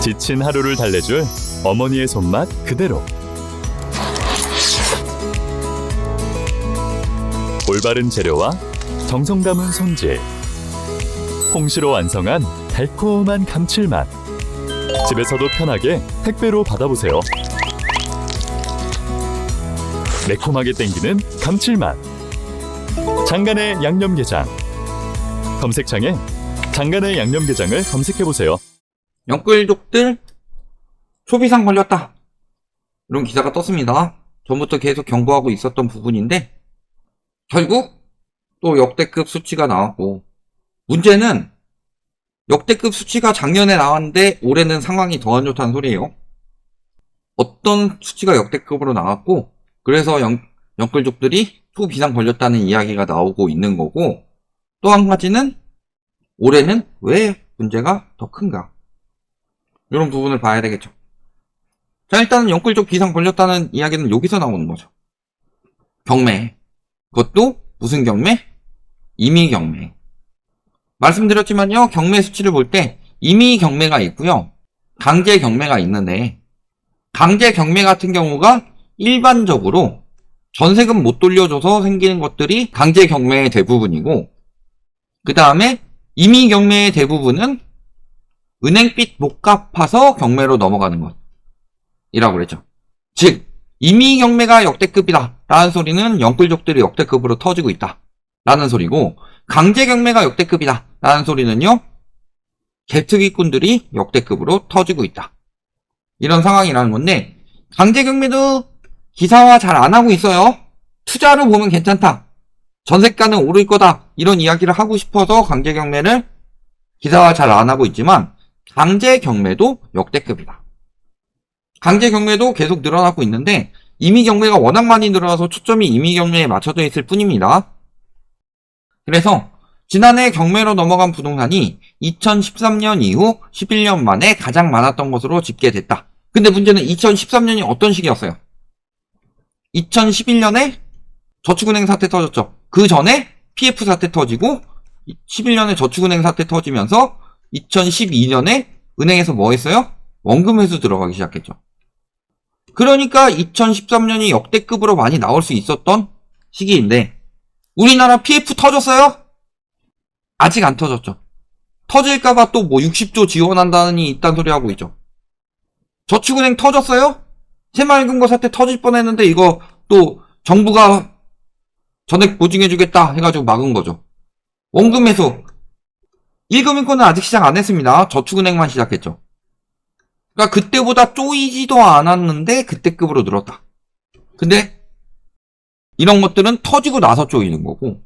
지친 하루를 달래줄 어머니의 손맛 그대로. 올바른 재료와 정성 담은 손질. 홍시로 완성한 달콤한 감칠맛. 집에서도 편하게 택배로 받아보세요. 매콤하게 땡기는 감칠맛. 장간의 양념게장. 검색창에 장간의 양념게장을 검색해보세요. 영끌족들 소비상 걸렸다. 이런 기사가 떴습니다. 전부터 계속 경고하고 있었던 부분인데 결국 또 역대급 수치가 나왔고 문제는 역대급 수치가 작년에 나왔는데 올해는 상황이 더 안 좋다는 소리예요. 어떤 수치가 역대급으로 나왔고 그래서 영, 영끌족들이 소비상 걸렸다는 이야기가 나오고 있는 거고 또 한 가지는 올해는 왜 문제가 더 큰가 이런 부분을 봐야 되겠죠. 자, 일단은 영끌족 비상 걸렸다는 이야기는 여기서 나오는 거죠. 경매. 그것도 무슨 경매? 임의 경매. 말씀드렸지만요, 경매 수치를 볼 때 임의 경매가 있고요, 강제 경매가 있는데, 강제 경매 같은 경우가 일반적으로 전세금 못 돌려줘서 생기는 것들이 강제 경매의 대부분이고, 그 다음에 임의 경매의 대부분은 은행빚 못 갚아서 경매로 넘어가는 것 이라고 그랬죠. 즉 임의 경매가 역대급이다. 라는 소리는 영끌족들이 역대급으로 터지고 있다. 라는 소리고 강제 경매가 역대급이다. 라는 소리는요 개특이꾼들이 역대급으로 터지고 있다. 이런 상황이라는 건데 강제 경매도 기사화 잘 안 하고 있어요. 투자로 보면 괜찮다. 전세가는 오를 거다. 이런 이야기를 하고 싶어서 강제 경매를 기사화 잘 안 하고 있지만 강제 경매도 역대급이다. 강제 경매도 계속 늘어나고 있는데 임의 경매가 워낙 많이 늘어나서 초점이 임의 경매에 맞춰져 있을 뿐입니다. 그래서 지난해 경매로 넘어간 부동산이 2013년 이후 11년 만에 가장 많았던 것으로 집계됐다. 근데 문제는 2013년이 어떤 시기였어요? 2011년에 저축은행 사태 터졌죠. 그 전에 PF 사태 터지고 11년에 저축은행 사태 터지면서 2012년에 은행에서 뭐 했어요? 원금 회수 들어가기 시작했죠. 그러니까 2013년이 역대급으로 많이 나올 수 있었던 시기인데 우리나라 PF 터졌어요? 아직 안 터졌죠. 터질까봐 또 뭐 60조 지원한다니 있단 소리 하고 있죠. 저축은행 터졌어요? 새마을금고 사태 터질 뻔했는데 이거 또 정부가 전액 보증해주겠다 해가지고 막은 거죠. 원금 회수 1금융권은 아직 시작 안 했습니다. 저축은행만 시작했죠. 그러니까 그때보다 쪼이지도 않았는데 그때급으로 늘었다. 근데 이런 것들은 터지고 나서 쪼이는 거고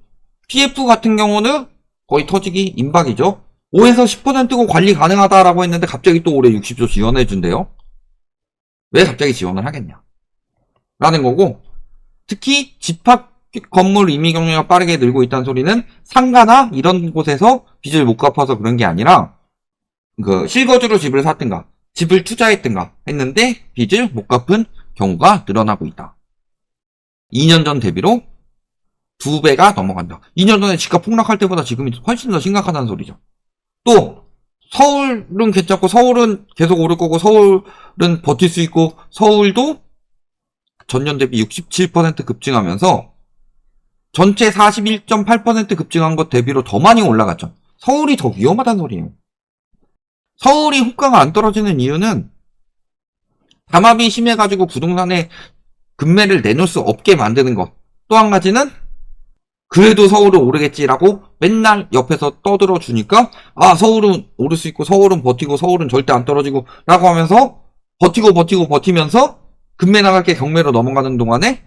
PF 같은 경우는 거의 터지기 임박이죠. 5에서 10%고 관리 가능하다라고 했는데 갑자기 또 올해 60조 지원해 준대요. 왜 갑자기 지원을 하겠냐? 라는 거고 특히 집합 건물 임의 경매가 빠르게 늘고 있다는 소리는 상가나 이런 곳에서 빚을 못 갚아서 그런 게 아니라 그 실거주로 집을 샀든가 집을 투자했든가 했는데 빚을 못 갚은 경우가 늘어나고 있다. 2년 전 대비로 두 배가 넘어간다. 2년 전에 집값 폭락할 때보다 지금이 훨씬 더 심각하다는 소리죠. 또 서울은 괜찮고 서울은 계속 오를 거고 서울은 버틸 수 있고 서울도 전년 대비 67% 급증하면서 전체 41.8% 급증한 것 대비로 더 많이 올라갔죠. 서울이 더 위험하다는 소리예요. 서울이 호가가 안 떨어지는 이유는 담합이 심해가지고 부동산에 금매를 내놓을 수 없게 만드는 것. 또 한 가지는 그래도 서울은 오르겠지라고 맨날 옆에서 떠들어 주니까 아 서울은 오를 수 있고 서울은 버티고 서울은 절대 안 떨어지고 라고 하면서 버티고 버티고 버티면서 금매 나갈 게 경매로 넘어가는 동안에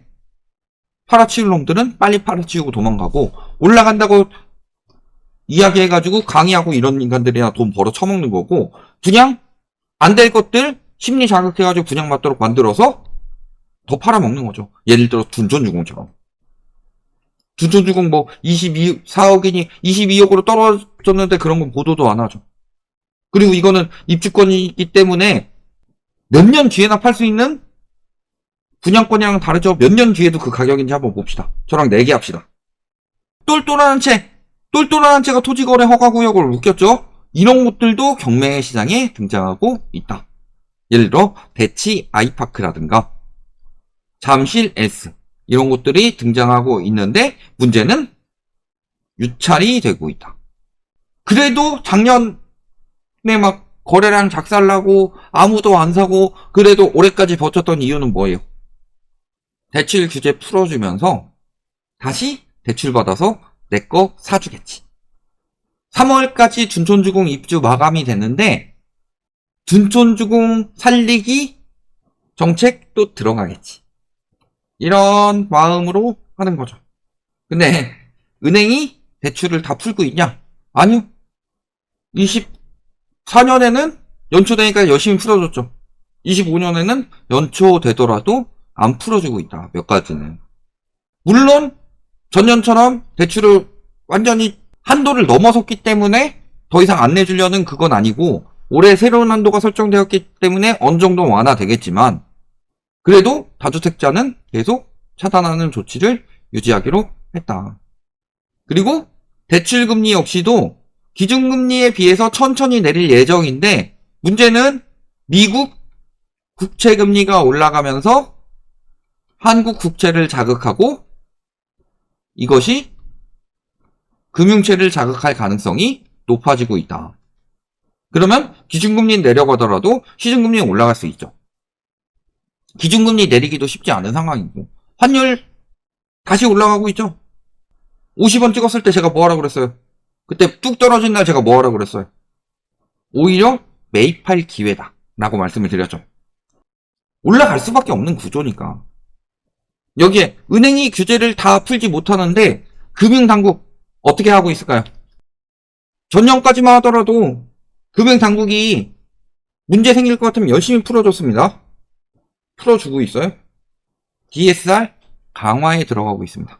팔아치울 놈들은 빨리 팔아치우고 도망가고 올라간다고 이야기해가지고 강의하고 이런 인간들이나 돈 벌어 처먹는 거고 그냥 안될 것들 심리 자극해가지고 분양 받도록 만들어서 더 팔아먹는 거죠. 예를 들어 둔촌주공처럼. 둔촌주공 뭐 22, 4억이니 22억으로 떨어졌는데 그런 건 보도도 안 하죠. 그리고 이거는 입주권이기 때문에 몇 년 뒤에나 팔 수 있는 분양권이랑 다르죠. 몇 년 뒤에도 그 가격인지 한번 봅시다. 저랑 내기합시다. 똘똘한 채, 똘똘한 채가 토지거래 허가구역을 웃겼죠? 이런 것들도 경매 시장에 등장하고 있다. 예를 들어 대치 아이파크라든가 잠실 S 이런 것들이 등장하고 있는데 문제는 유찰이 되고 있다. 그래도 작년에 막 거래량 작살나고 아무도 안 사고 그래도 올해까지 버텼던 이유는 뭐예요? 대출 규제 풀어주면서 다시 대출 받아서 내 거 사주겠지. 3월까지 둔촌주공 입주 마감이 됐는데 둔촌주공 살리기 정책 또 들어가겠지. 이런 마음으로 하는 거죠. 근데 은행이 대출을 다 풀고 있냐? 아니요. 24년에는 연초되니까 열심히 풀어줬죠. 25년에는 연초 되더라도 안 풀어주고 있다. 몇 가지는. 물론 전년처럼 대출을 완전히 한도를 넘어섰기 때문에 더 이상 안 내주려는 그건 아니고 올해 새로운 한도가 설정되었기 때문에 어느 정도 완화되겠지만 그래도 다주택자는 계속 차단하는 조치를 유지하기로 했다. 그리고 대출금리 역시도 기준금리에 비해서 천천히 내릴 예정인데 문제는 미국 국채금리가 올라가면서 한국 국채를 자극하고 이것이 금융채를 자극할 가능성이 높아지고 있다. 그러면 기준금리 내려가더라도 시중금리 올라갈 수 있죠. 기준금리 내리기도 쉽지 않은 상황이고 환율 다시 올라가고 있죠. 50원 찍었을 때 제가 뭐 하라 그랬어요? 그때 뚝 떨어진 날 제가 뭐 하라 그랬어요? 오히려 매입할 기회다 라고 말씀을 드렸죠. 올라갈 수밖에 없는 구조니까. 여기에 은행이 규제를 다 풀지 못하는데 금융당국 어떻게 하고 있을까요? 전년까지만 하더라도 금융당국이 문제 생길 것 같으면 열심히 풀어줬습니다. 풀어주고 있어요. DSR 강화에 들어가고 있습니다.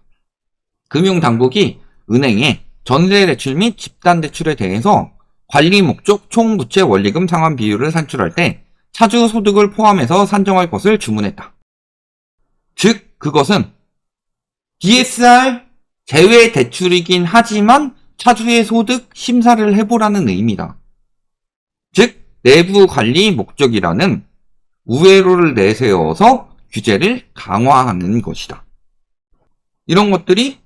금융당국이 은행에 전세대출 및 집단대출에 대해서 관리 목적 총부채 원리금 상환 비율을 산출할 때 차주 소득을 포함해서 산정할 것을 주문했다. 즉, 그것은 DSR 제외 대출이긴 하지만 차주의 소득 심사를 해보라는 의미다. 즉, 내부 관리 목적이라는 우회로를 내세워서 규제를 강화하는 것이다. 이런 것들이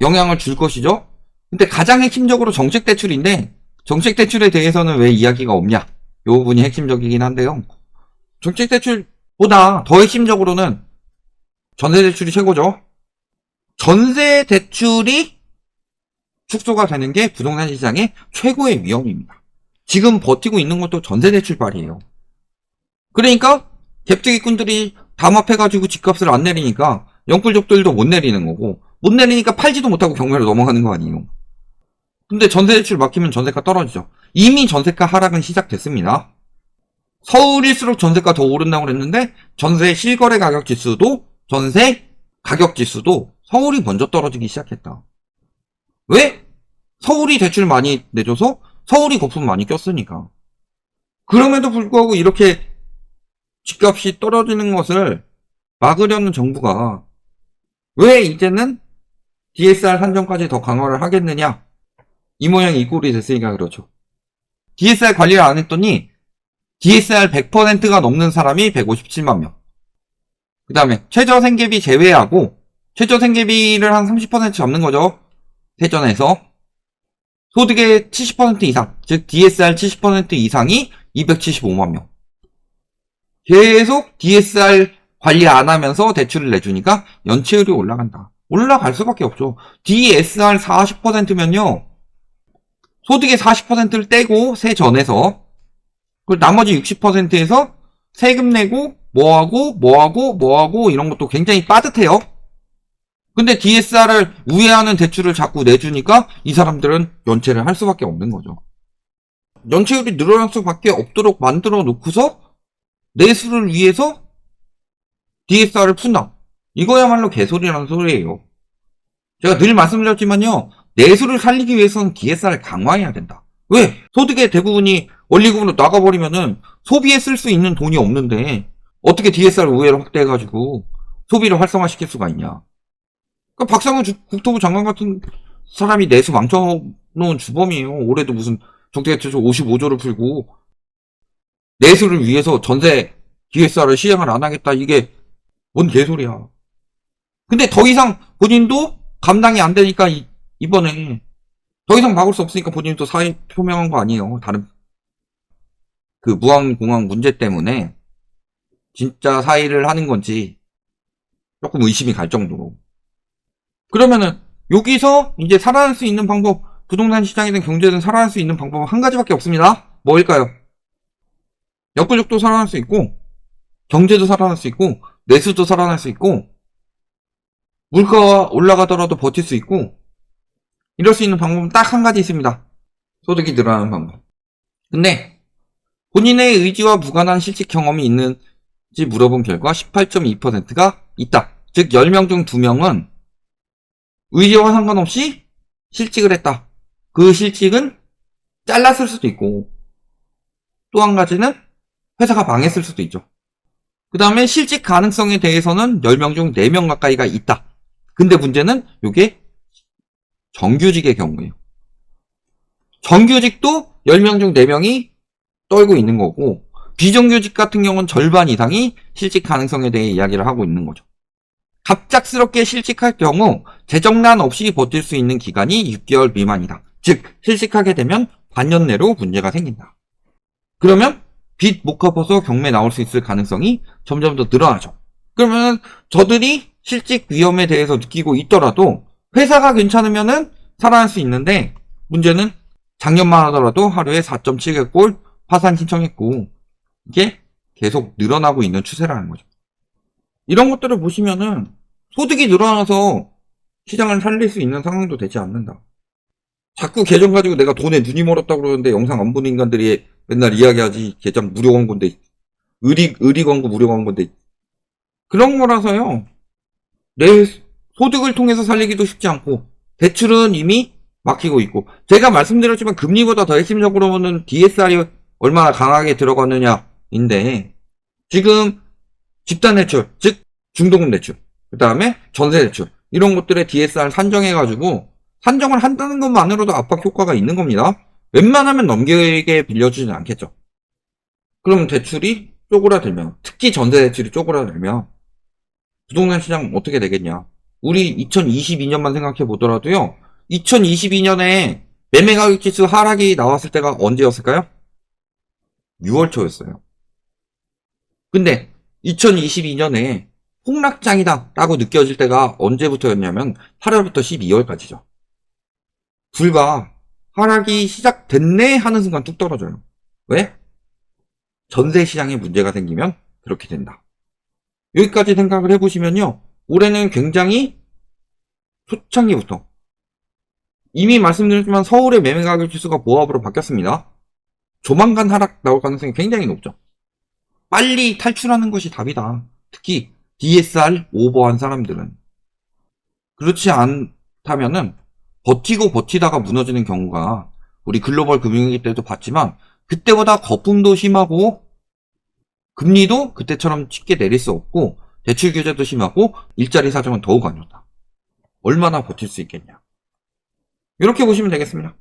영향을 줄 것이죠. 근데 가장 핵심적으로 정책 대출인데 정책 대출에 대해서는 왜 이야기가 없냐? 이 부분이 핵심적이긴 한데요. 정책 대출보다 더 핵심적으로는 전세 대출이 최고죠. 전세 대출이 축소가 되는 게 부동산 시장의 최고의 위험입니다. 지금 버티고 있는 것도 전세 대출발이에요. 그러니까 갭투기꾼들이 담합해가지고 집값을 안 내리니까 영끌족들도 못 내리는 거고 못 내리니까 팔지도 못하고 경매로 넘어가는 거 아니에요. 근데 전세 대출 막히면 전세가 떨어지죠. 이미 전세가 하락은 시작됐습니다. 서울일수록 전세가 더 오른다고 그랬는데 전세 실거래 가격 지수도 전세 가격 지수도 서울이 먼저 떨어지기 시작했다. 왜? 서울이 대출 많이 내줘서 서울이 거품 많이 꼈으니까. 그럼에도 불구하고 이렇게 집값이 떨어지는 것을 막으려는 정부가 왜 이제는 DSR 산정까지 더 강화를 하겠느냐? 이 모양 이 꼴이 됐으니까 그렇죠. DSR 관리를 안 했더니 DSR 100%가 넘는 사람이 157만 명. 그 다음에 최저 생계비 제외하고 최저 생계비를 한 30% 잡는 거죠. 세전에서 소득의 70% 이상, 즉 DSR 70% 이상이 275만 명. 계속 DSR 관리 안 하면서 대출을 내주니까 연체율이 올라간다. 올라갈 수밖에 없죠. DSR 40%면요. 소득의 40%를 떼고 세전에서 그 나머지 60%에서 세금 내고 뭐하고 뭐하고 뭐하고 이런 것도 굉장히 빠듯해요. 근데 DSR을 우회하는 대출을 자꾸 내주니까 이 사람들은 연체를 할 수밖에 없는 거죠. 연체율이 늘어날 수밖에 없도록 만들어 놓고서 내수를 위해서 DSR을 푼다. 이거야말로 개소리라는 소리예요. 제가 늘 말씀드렸지만요. 내수를 살리기 위해서는 DSR을 강화해야 된다. 왜? 소득의 대부분이 원리금으로 나가버리면은 소비에 쓸 수 있는 돈이 없는데 어떻게 DSR 우회를 확대해가지고 소비를 활성화시킬 수가 있냐. 그러니까 박상훈 주- 국토부 장관 같은 사람이 내수 망쳐놓은 주범이에요. 올해도 무슨 정책대책 55조를 풀고 내수를 위해서 전세 DSR을 시행을 안 하겠다. 이게 뭔 개소리야. 근데 더 이상 본인도 감당이 안 되니까 이, 이번에 더 이상 막을 수 없으니까 본인이 또 사의 표명한 거 아니에요. 다른 그 무한공항 문제 때문에 진짜 사의를 하는 건지 조금 의심이 갈 정도로. 그러면은 여기서 이제 살아날 수 있는 방법, 부동산 시장이든 경제든 살아날 수 있는 방법은 한 가지밖에 없습니다. 뭐일까요? 역구적도 살아날 수 있고, 경제도 살아날 수 있고, 내수도 살아날 수 있고, 물가가 올라가더라도 버틸 수 있고, 이럴 수 있는 방법은 딱 한 가지 있습니다. 소득이 늘어나는 방법. 근데, 본인의 의지와 무관한 실직 경험이 있는 지 물어본 결과 18.2%가 있다. 즉, 10명 중 2명은 의지와 상관없이 실직을 했다. 그 실직은 잘랐을 수도 있고, 또 한 가지는 회사가 망했을 수도 있죠. 그 다음에 실직 가능성에 대해서는 10명 중 4명 가까이가 있다. 근데 문제는 이게 정규직의 경우예요. 정규직도 10명 중 4명이 떨고 있는 거고, 비정규직 같은 경우는 절반 이상이 실직 가능성에 대해 이야기를 하고 있는 거죠. 갑작스럽게 실직할 경우 재정난 없이 버틸 수 있는 기간이 6개월 미만이다. 즉, 실직하게 되면 반년 내로 문제가 생긴다. 그러면 빚 못 갚아서 경매 나올 수 있을 가능성이 점점 더 늘어나죠. 그러면 저들이 실직 위험에 대해서 느끼고 있더라도 회사가 괜찮으면은 살아날 수 있는데 문제는 작년만 하더라도 하루에 4.7개 골 파산 신청했고 이게 계속 늘어나고 있는 추세라는 거죠. 이런 것들을 보시면은 소득이 늘어나서 시장을 살릴 수 있는 상황도 되지 않는다. 자꾸 계정 가지고 내가 돈에 눈이 멀었다 그러는데 영상 안 보는 인간들이 맨날 이야기하지 계정 무료 광고인데 의리 의리 광고 무료 광고인데 그런 거라서요. 내 소득을 통해서 살리기도 쉽지 않고 대출은 이미 막히고 있고 제가 말씀드렸지만 금리보다 더 핵심적으로는 DSR이 얼마나 강하게 들어가느냐 인데 지금 집단 대출 즉 중도금 대출 그 다음에 전세 대출 이런 것들의 DSR 산정해가지고 산정을 한다는 것만으로도 압박 효과가 있는 겁니다. 웬만하면 넘기게 빌려주진 않겠죠. 그럼 대출이 쪼그라들면 특히 전세 대출이 쪼그라들면 부동산 시장 어떻게 되겠냐? 우리 2022년만 생각해 보더라도요. 2022년에 매매 가격 지수 하락이 나왔을 때가 언제였을까요? 6월 초였어요. 근데 2022년에 폭락장이다 라고 느껴질 때가 언제부터였냐면 8월부터 12월까지죠. 불과 하락이 시작됐네 하는 순간 뚝 떨어져요. 왜? 전세 시장에 문제가 생기면 그렇게 된다. 여기까지 생각을 해보시면요. 올해는 굉장히 초창기부터 이미 말씀드렸지만 서울의 매매 가격 지수가 보합으로 바뀌었습니다. 조만간 하락 나올 가능성이 굉장히 높죠. 빨리 탈출하는 것이 답이다. 특히 DSR 오버한 사람들은. 그렇지 않다면은 버티고 버티다가 무너지는 경우가 우리 글로벌 금융위기 때도 봤지만 그때보다 거품도 심하고 금리도 그때처럼 쉽게 내릴 수 없고 대출 규제도 심하고 일자리 사정은 더욱 안 좋다. 얼마나 버틸 수 있겠냐. 이렇게 보시면 되겠습니다.